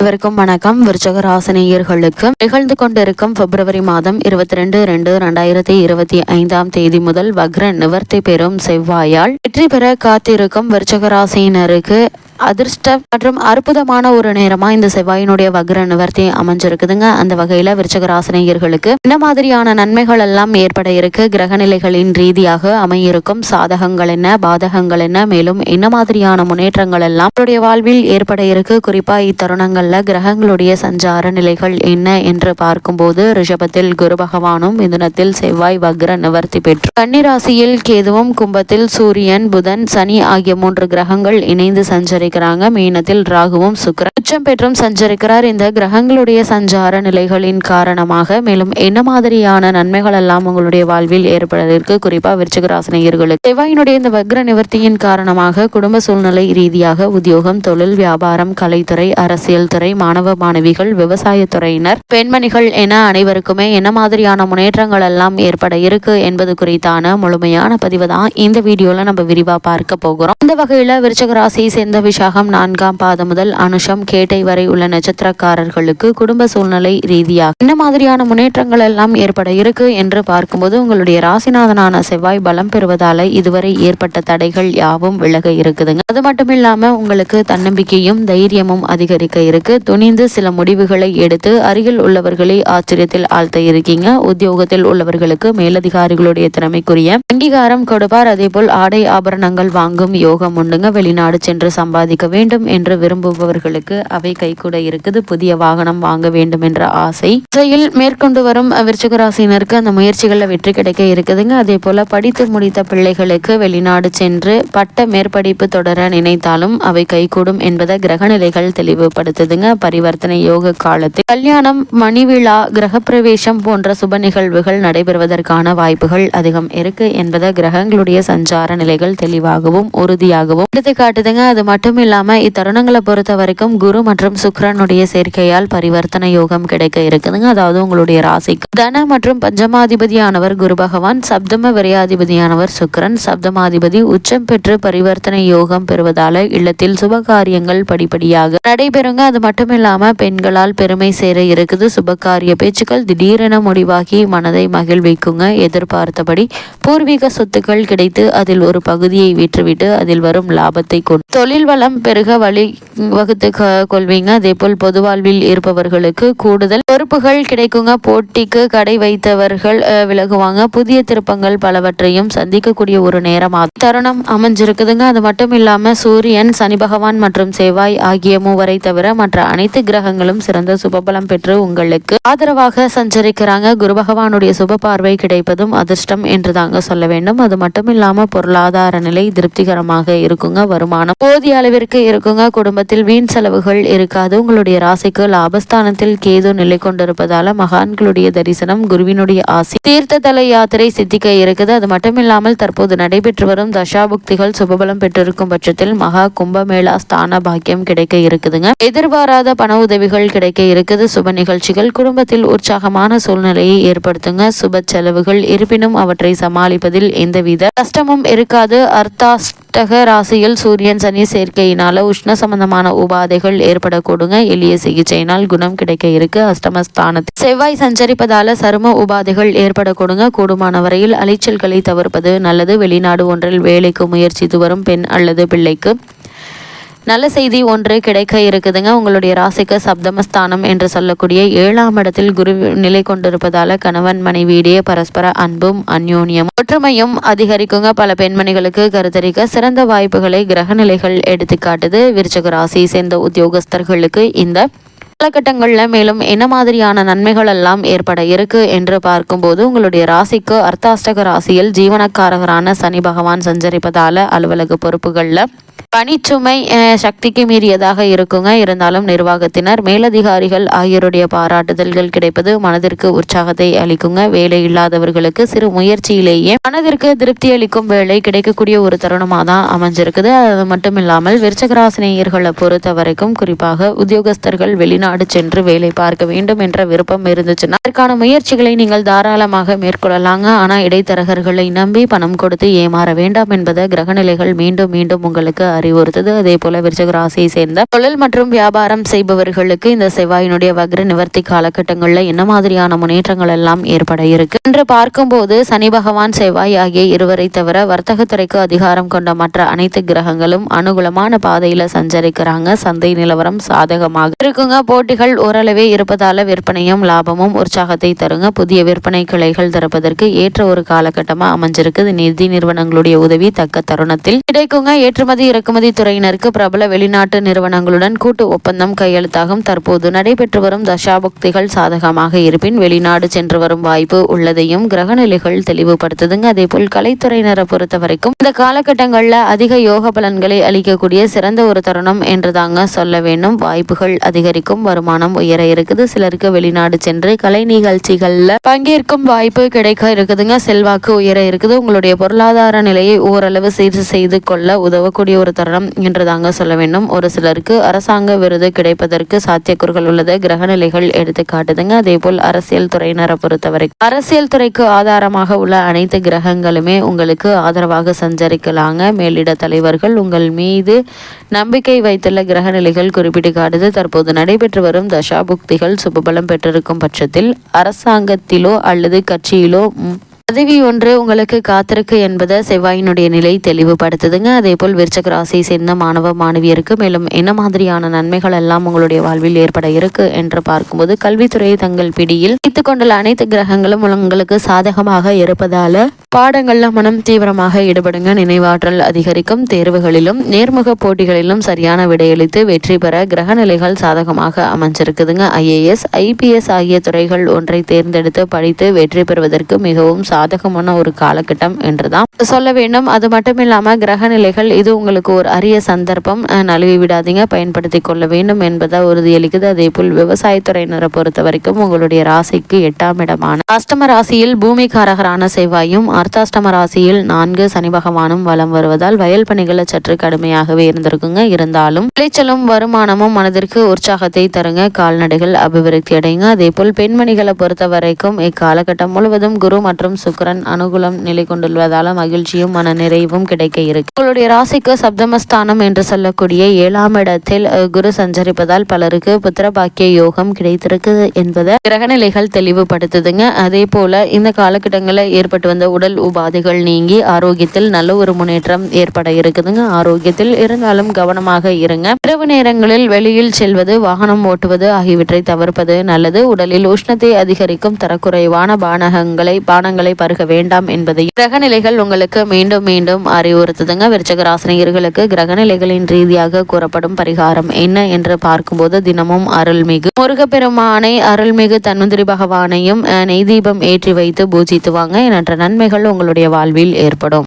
அனைவருக்கும் வணக்கம். விருச்சக ராசினியர்களுக்கு நிகழ்ந்து கொண்டிருக்கும் பிப்ரவரி மாதம் இருபத்தி ரெண்டு ரெண்டு ரெண்டாயிரத்தி இருபத்தி ஐந்தாம் தேதி முதல் வக்ர நிவர்த்தி பெறும் செவ்வாயால் வெற்றி பெற காத்திருக்கும் விருச்சக ராசியினருக்கு அதிர்ஷ்ட மற்றும் அற்புதமான ஒரு நேரமா இந்த செவ்வாயினுடைய வக்ர நிவர்த்தி அமைஞ்சிருக்குதுங்க. அந்த வகையில விருச்சக ராசினியர்களுக்கு இந்த மாதிரியான நன்மைகள் எல்லாம் ஏற்பட இருக்கு? கிரகநிலைகளின் ரீதியாக அமையிருக்கும் சாதகங்கள் என்ன? பாதகங்கள் என்ன? மேலும் என்ன மாதிரியான முன்னேற்றங்கள் எல்லாம் அவருடைய வாழ்வில் ஏற்பட இருக்கு? குறிப்பா இத்தருணங்கள்ல கிரகங்களுடைய சஞ்சார நிலைகள் என்ன என்று பார்க்கும்போது ரிஷபத்தில் குரு பகவானும் மிதுனத்தில் செவ்வாய் வக்ர நிவர்த்தி பெற்று கன்னிராசியில் கேதுவும் கும்பத்தில் சூரியன் புதன் சனி ஆகிய மூன்று கிரகங்கள் இணைந்து சஞ்சரி சஞ்சரிக்கிறாங்க. மீனத்தில் ராகுவும் சுக்கரன். உச்சம் பெற்றும் சஞ்சரிக்கிறார். இந்த கிரகங்களுடைய சஞ்சார நிலைகளின் காரணமாக. மேலும் என்ன மாதிரியான நன்மைகள் எல்லாம் உங்களுடைய வாழ்வில் ஏற்படுவதற்கு குறிப்பா விருச்சிகராசனையர்களுக்கு. செவ்வாயினுடைய இந்த வக்ர நிவர்த்தியின் காரணமாக குடும்ப சூழ்நிலை ரீதியாக உத்தியோகம் தொழில் வியாபாரம் கலைத்துறை அரசியல் துறை மாணவ மாணவிகள் விவசாயத்துறையினர் பெண்மணிகள் என அனைவருக்குமே என்ன மாதிரியான முன்னேற்றங்கள் எல்லாம் ஏற்பட இருக்கு என்பது குறித்தான முழுமையான பதிவு தான் இந்த வீடியோல நம்ம விரிவா பார்க்க போகிறோம். இந்த வகையில விருச்சக ராசியை சேர்ந்த விஷயம் விசாகம் நான்காம் பாதம் முதல் அனுஷம் கேட்டை வரை உள்ள நட்சத்திரக்காரர்களுக்கு குடும்ப சூழ்நிலை ரீதியாக என்ன மாதிரியான முன்னேற்றங்கள் எல்லாம் ஏற்பட இருக்கு என்று பார்க்கும்போது உங்களுடைய ராசிநாதனான செவ்வாய் பலம் பெறுவதால இதுவரை ஏற்பட்ட தடைகள் யாவும் விலக இருக்குதுங்க. அது மட்டும் இல்லாம உங்களுக்கு தன்னம்பிக்கையும் தைரியமும் அதிகரிக்க இருக்கு. துணிந்து சில முடிவுகளை எடுத்து அருகில் உள்ளவர்களை ஆச்சரியத்தில் ஆழ்த்த இருக்கீங்க. உத்தியோகத்தில் உள்ளவர்களுக்கு மேலதிகாரிகளுடைய திறமைக்குரிய அங்கீகாரம் கொடுப்பார். அதே போல் ஆடை ஆபரணங்கள் வாங்கும் யோகம் உண்டுங்க. வெளிநாடு சென்று சம்பாதி சம்பாதிக்க வேண்டும் என்று விரும்புபவர்களுக்கு அவை கைகூட இருக்குது. புதிய வாகனம் வாங்க வேண்டும் என்ற ஆசை. செயல் மேற்கொண்டு வரும் விருச்சகராசினருக்கு அந்த முயற்சிகளில் வெற்றி கிடைக்க இருக்குதுங்க. அதே போல படித்து முடித்த பிள்ளைகளுக்கு வெளிநாடு சென்று பட்ட மேற்படிப்பு தொடர நினைத்தாலும் அவை கைகூடும் என்பதை கிரகநிலைகள் தெளிவுபடுத்துதுங்க. பரிவர்த்தனை யோக காலத்தில் கல்யாணம் மணிவிழா கிரகப்பிரவேசம் போன்ற சுப நிகழ்வுகள் நடைபெறுவதற்கான வாய்ப்புகள் அதிகம் இருக்கு என்பதை கிரகங்களுடைய சஞ்சார நிலைகள் தெளிவாகவும் உறுதியாகவும் எடுத்து காட்டுதுங்க அது மட்டும் இல்லாம இத்தருணங்களை பொறுத்த வரைக்கும் குரு மற்றும் சுக்ரனுடைய சேர்க்கையால் பரிவர்த்தனை யோகம் கிடைக்க இருக்குதுங்க. அதாவது உங்களுடைய ராசிக்கு. தன மற்றும் பஞ்சமாதிபதியானவர் குரு பகவான் சப்தம விரையாதிபதியானவர் சுக்ரன் சப்தமாதிபதி உச்சம் பெற்று பரிவர்த்தனை யோகம் பெறுவதால இல்லத்தில் சுப காரியங்கள் படிப்படியாக நடைபெறுங்க. அது மட்டும் இல்லாம பெண்களால் பெருமை சேர இருக்குது. சுபகாரிய பேச்சுக்கள் திடீரென முடிவாகி மனதை மகிழ்விக்குங்க. எதிர்பார்த்தபடி பூர்வீக சொத்துக்கள் கிடைத்து அதில் ஒரு பகுதியை விற்றுவிட்டு அதில் வரும் லாபத்தை கொண்டு தொழில் நலம் பெருக வழி வகுத்து கொள்வீங்க. அதே போல் பொது வாழ்வில் இருப்பவர்களுக்கு கூடுதல் பொறுப்புகள் கிடைக்குங்க. போட்டிக்கு கடை வைத்தவர்கள் விலகுவாங்க. புதிய திருப்பங்கள் பலவற்றையும் சந்திக்கக்கூடிய ஒரு நேரமாக தருணம் அமைஞ்சிருக்குதுங்க. அது மட்டும் இல்லாம சூரியன் சனி பகவான் மற்றும் செவ்வாய் ஆகிய மூவரை தவிர மற்ற அனைத்து கிரகங்களும் சிறந்த சுபபலம் பெற்று உங்களுக்கு ஆதரவாக சஞ்சரிக்கிறாங்க. குரு பகவானுடைய சுப பார்வை கிடைப்பதும் அதிர்ஷ்டம் என்று தாங்க சொல்ல வேண்டும். அது மட்டும் இல்லாம பொருளாதார நிலை திருப்திகரமாக இருக்குங்க. வருமானம் போதிய அளவு அளவிற்கு இருக்குங்க. குடும்பத்தில் வீண் செலவுகள் இருக்காது. உங்களுடைய ராசிக்கு லாபஸ்தானத்தில் கேது நிலை கொண்டிருப்பதால மகான்களுடைய தரிசனம் குருவினுடைய ஆசை. தீர்த்த தலை யாத்திரை சித்திக்க இருக்குது. அது மட்டும் இல்லாமல் தற்போது நடைபெற்று வரும் தசாபுக்திகள் சுபபலம் பெற்றிருக்கும் பட்சத்தில் மகா கும்பமேளா ஸ்தான பாக்கியம் கிடைக்க இருக்குதுங்க. எதிர்பாராத பண உதவிகள் கிடைக்க இருக்குது. சுப நிகழ்ச்சிகள் குடும்பத்தில் உற்சாகமான சூழ்நிலையை ஏற்படுத்துங்க. சுப செலவுகள் இருப்பினும் அவற்றை சமாளிப்பதில் எந்தவித கஷ்டமும் இருக்காது. அர்த்தாஷ்டக ராசியில் சூரியன் சனி சேர்க்கை சிகிச்சையினால உஷ்ண சம்பந்தமான உபாதைகள் ஏற்படக்கூடுங்க. எளிய சிகிச்சையினால் குணம் கிடைக்க இருக்கு. அஷ்டமஸ்தானத்தில் செவ்வாய் சஞ்சரிப்பதால சரும உபாதைகள் ஏற்படக்கூடுங்க. கூடுமான வரையில் அலைச்சல்களை தவிர்ப்பது நல்லது. வெளிநாடு ஒன்றில் வேலைக்கு முயற்சித்து வரும் பெண் அல்லது பிள்ளைக்கு நல்ல செய்தி ஒன்று கிடைக்க இருக்குதுங்க. உங்களுடைய ராசிக்கு சப்தமஸ்தானம் என்று சொல்லக்கூடிய ஏழாம் இடத்தில் குரு நிலை கொண்டிருப்பதால கணவன் மனைவியிடையே பரஸ்பர அன்பும் அந்யோன்யம் ஒற்றுமையும் அதிகரிக்குங்க. பல பெண்மணிகளுக்கு கருத்தரிக்க சிறந்த வாய்ப்புகளை கிரகநிலைகள் எடுத்துக்காட்டுது விருச்சக ராசி சேர்ந்த உத்தியோகஸ்தர்களுக்கு இந்த காலகட்டங்களில் மேலும் என்ன மாதிரியான நன்மைகள் எல்லாம் ஏற்பட இருக்கு என்று பார்க்கும்போது உங்களுடைய ராசிக்கு அர்த்தாஷ்டக ராசியில் ஜீவனக்காரகரான சனி பகவான் சஞ்சரிப்பதால அலுவலக பொறுப்புகளில் பணிச்சுமை சக்திக்கு மீறியதாக இருக்குங்க. இருந்தாலும் நிர்வாகத்தினர் மேலதிகாரிகள் ஆகியோருடைய பாராட்டுதல்கள் கிடைப்பது மனதிற்கு உற்சாகத்தை அளிக்குங்க. வேலை இல்லாதவர்களுக்கு சிறு முயற்சியிலேயே மனதிற்கு திருப்தி அளிக்கும் வேலை கிடைக்கக்கூடிய ஒரு தருணமாக தான் அமைஞ்சிருக்குது. அது மட்டும் இல்லாமல் விருச்சகராசினியர்களை பொறுத்த வரைக்கும் குறிப்பாக உத்தியோகஸ்தர்கள் வெளிநாடு சென்று வேலை பார்க்க வேண்டும் என்ற விருப்பம் இருந்துச்சுன்னா அதற்கான முயற்சிகளை நீங்கள் தாராளமாக மேற்கொள்ளலாங்க. ஆனால் இடைத்தரகர்களை நம்பி பணம் கொடுத்து ஏமாற வேண்டாம் என்பதை கிரகநிலைகள் மீண்டும் மீண்டும் உங்களுக்கு அறிவுறுத்தது. அதே போல விருச்சக ராசியை சேர்ந்த தொழில் மற்றும் வியாபாரம் செய்பவர்களுக்கு இந்த செவ்வாயினுடைய வக்ர நிவர்த்தி காலகட்டங்களில் என்ன மாதிரியான முன்னேற்றங்கள் எல்லாம் ஏற்பட இருக்கு? என்று பார்க்கும்போது சனி பகவான் செவ்வாய் ஆகிய இருவரை தவிர வர்த்தகத்துறைக்கு அதிகாரம் கொண்ட மற்ற அனைத்து கிரகங்களும் அனுகூலமான பாதையில சஞ்சரிக்கிறாங்க. சந்தை நிலவரம் சாதகமாக இருக்குங்க. போட்டிகள் ஓரளவே இருப்பதால விற்பனையும் லாபமும் உற்சாகத்தை தருங்க. புதிய விற்பனை கிளைகள் திறப்பதற்கு ஏற்ற ஒரு காலகட்டமா அமைஞ்சிருக்கு நிதி நிறுவனங்களுடைய உதவி தக்க தருணத்தில் கிடைக்குங்க. ஏற்றுமதி இறக்குமதி துறையினருக்கு பிரபல வெளிநாட்டு நிறுவனங்களுடன் கூட்டு ஒப்பந்தம் கையெழுத்தாகும். தற்போது நடைபெற்று வரும் தசாபக்திகள் சாதகமாக இருப்பின் வெளிநாடு சென்று வரும் வாய்ப்பு உள்ளதையும் கிரகநிலைகள் தெளிவுபடுத்துதுங்க. அதே போல் கலைத்துறையினரை பொறுத்த வரைக்கும் இந்த காலகட்டங்களில் அதிக யோக பலன்களை அளிக்கக்கூடிய சிறந்த ஒரு தருணம் என்று தாங்க சொல்ல வேண்டும். வாய்ப்புகள் அதிகரிக்கும் வருமானம் உயர இருக்குது. சிலருக்கு வெளிநாடு சென்று கலை நிகழ்ச்சிகளில் பங்கேற்கும் வாய்ப்பு கிடைக்க இருக்குதுங்க. செல்வாக்கு உயர இருக்குது. உங்களுடைய பொருளாதார நிலையை ஓரளவு சீர் செய்து கொள்ள உதவக்கூடிய ஒரு தருணம் என்று தாங்க சொல்ல வேண்டும். ஒரு சிலருக்கு அரசாங்க விருது கிடைப்பதற்கு சாத்தியக்கூறுகள் உள்ளது. கிரகநிலைகள் எடுத்து காட்டுதுங்க. அதே போல் அரசியல் துறையினரை பொறுத்தவரை அரசியல் துறைக்கு ஆதாரமாக உள்ள அனைத்து கிரகங்களுமே உங்களுக்கு ஆதரவாக சஞ்சரிக்கலாங்க. மேலிட தலைவர்கள் உங்கள் மீது நம்பிக்கை வைத்துள்ள கிரகநிலைகள் குறிப்பிட்டு காட்டுது. தற்போது நடைபெற்று வரும் தசாபுக்திகள் சுபபலம் பெற்றிருக்கும் பட்சத்தில் அரசாங்கத்திலோ அல்லது கட்சியிலோ பதவி ஒன்று உங்களுக்கு காத்திருக்கு என்பதை செவ்வாயினுடைய நிலை தெளிவுபடுத்துதுங்க. அதே போல் விருச்சக ராசியை சேர்ந்த மாணவ மாணவியருக்கு மேலும் என்ன மாதிரியான நன்மைகள் எல்லாம் உங்களுடைய வாழ்வில் ஏற்பட இருக்கு என்று பார்க்கும்போது கல்வித்துறையை தங்கள் பிடியில் வைத்துக் கொண்டுள்ள அனைத்து கிரகங்களும் உங்களுக்கு சாதகமாக இருப்பதால பாடங்கள்ல மனம் தீவிரமாக ஈடுபடுங்க. நினைவாற்றல் அதிகரிக்கும். தேர்வுகளிலும் நேர்முக போட்டிகளிலும் சரியான விடையளித்து வெற்றி பெற கிரகநிலைகள் சாதகமாக அமைஞ்சிருக்குதுங்க. ஐஏஎஸ் ஐபிஎஸ் ஆகிய துறைகள் ஒன்றை தேர்ந்தெடுத்து படித்து வெற்றி பெறுவதற்கு மிகவும் சாதகமான ஒரு காலகட்டம் என்றுதான் சொல்ல வேண்டும். அது மட்டும் இல்லாம கிரக நிலைகள் இது உங்களுக்கு ஒரு அரிய சந்தர்ப்பம். நழுவி விடாதீங்க. பயன்படுத்தி கொள்ள வேண்டும் என்பதை உறுதியளிக்குது. அதே போல் விவசாயத்துறையினரை பொறுத்த வரைக்கும் உங்களுடைய ராசிக்கு எட்டாம் இடமான அஷ்டம ராசியில் பூமிகாரகரான செவ்வாயும் அர்த்தாஷ்டம ராசியில் நான்கு சனி பகவானும் வலம் வருவதால் வயல் பணிகளை சற்று கடுமையாகவே இருந்திருக்குங்க. இருந்தாலும் விளைச்சலும் வருமானமும் மனதிற்கு உற்சாகத்தை தருங்க. கால்நடைகள் அபிவிருத்தி அடைங்க. அதே போல் பெண்மணிகளை பொறுத்த வரைக்கும் இக்காலகட்டம் முழுவதும் குரு மற்றும் சுக்கரன் அனுகூலம் நிலை கொண்டுள்ளதால மகிழ்ச்சியும் மன நிறைவும் கிடைக்க இருக்கு. உங்களுடைய ராசிக்கு சப்தமஸ்தானம் என்று சொல்லக்கூடிய ஏழாம் இடத்தில் குரு சஞ்சரிப்பதால் பலருக்கு புத்திர பாக்கிய யோகம் கிடைத்திருக்கு என்பதை கிரகநிலைகள் தெளிவுபடுத்துதுங்க. அதே போல இந்த காலகட்டங்களில் ஏற்பட்டு வந்த உடல் உபாதைகள் நீங்கி ஆரோக்கியத்தில் நல்ல ஒரு முன்னேற்றம் ஏற்பட இருக்குதுங்க. ஆரோக்கியத்தில் இருந்தாலும் கவனமாக இருங்க. இரவு நேரங்களில் வெளியில் செல்வது வாகனம் ஓட்டுவது ஆகியவற்றை தவிர்ப்பது நல்லது. உடலில் உஷ்ணத்தை அதிகரிக்கும் தரக்குறைவான பானகங்களை பானங்களை பருக வேண்டாம் என்பதை கிரகநிலைகள் உங்களுக்கு மீண்டும் மீண்டும் அறிவுறுத்துதுங்க. விருச்சக ராசினியர்களுக்கு கிரகநிலைகளின் ரீதியாக கூறப்படும் பரிகாரம் என்ன என்று பார்க்கும்போது தினமும் அருள்மிகு முருகப்பெருமானை அருள்மிகு தன்வந்திரி பகவானையும் நெய் தீபம் ஏற்றி வைத்து பூஜித்துவாங்க என்ற நன்மைகள் உங்களுடைய வாழ்வில் ஏற்படும்.